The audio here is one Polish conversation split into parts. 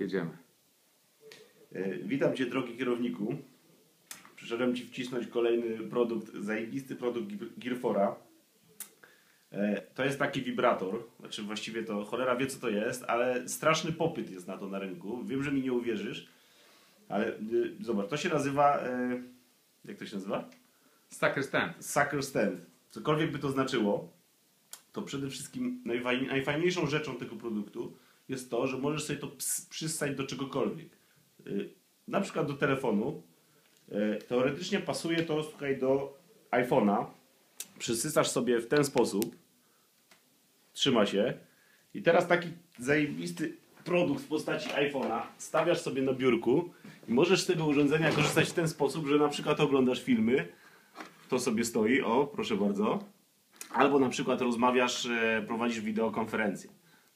Jedziemy. E, Witam Cię, drogi kierowniku. Przyszedłem Ci wcisnąć kolejny produkt, zajebisty produkt Girfora. E, To jest taki wibrator, znaczy właściwie to cholera wie co to jest, ale straszny popyt jest na to na rynku. Wiem, że mi nie uwierzysz, ale y, zobacz, to się nazywa, e, jak to się nazywa? Sucker stand. Sucker Stand. Cokolwiek by to znaczyło, to przede wszystkim najfajni- najfajniejszą rzeczą tego produktu jest to, że możesz sobie to przystać do czegokolwiek. Y, Na przykład do telefonu. Y, Teoretycznie pasuje to, słuchaj, do iPhone'a. Przysysasz sobie w ten sposób. Trzyma się. I teraz taki zajebisty produkt w postaci iPhone'a stawiasz sobie na biurku i możesz z tego urządzenia korzystać w ten sposób, że na przykład oglądasz filmy, to sobie stoi, o proszę bardzo. Albo na przykład rozmawiasz, e, prowadzisz wideokonferencję.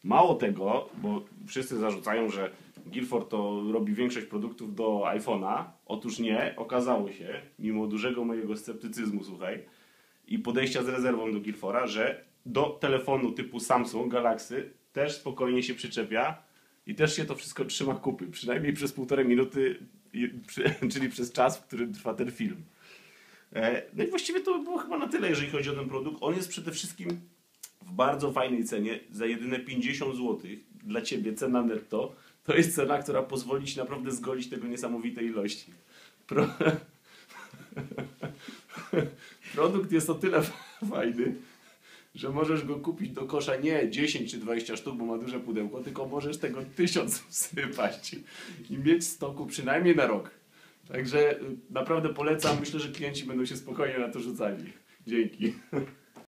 Mało tego, bo wszyscy zarzucają, że Guilford to robi większość produktów do iPhone'a. Otóż nie, okazało się, mimo dużego mojego sceptycyzmu, słuchaj, i podejścia z rezerwą do Guilfora, że do telefonu typu Samsung Galaxy też spokojnie się przyczepia i też się to wszystko trzyma kupy, przynajmniej przez półtorej minuty, czyli przez czas, w którym trwa ten film. E, No i właściwie to by było chyba na tyle, jeżeli chodzi o ten produkt. On jest przede wszystkim w bardzo fajnej cenie, za jedyne 50 zł. Dla Ciebie cena netto to jest cena, która pozwoli Ci naprawdę zgolić tego niesamowitej ilości. Pro... Produkt jest o tyle fajny, że możesz go kupić do kosza nie 10 czy 20 sztuk, bo ma duże pudełko, tylko możesz tego 1000 wsypać i mieć stoku przynajmniej na rok. Także y, naprawdę polecam. Myślę, że klienci będą się spokojnie na to rzucali. Dzięki.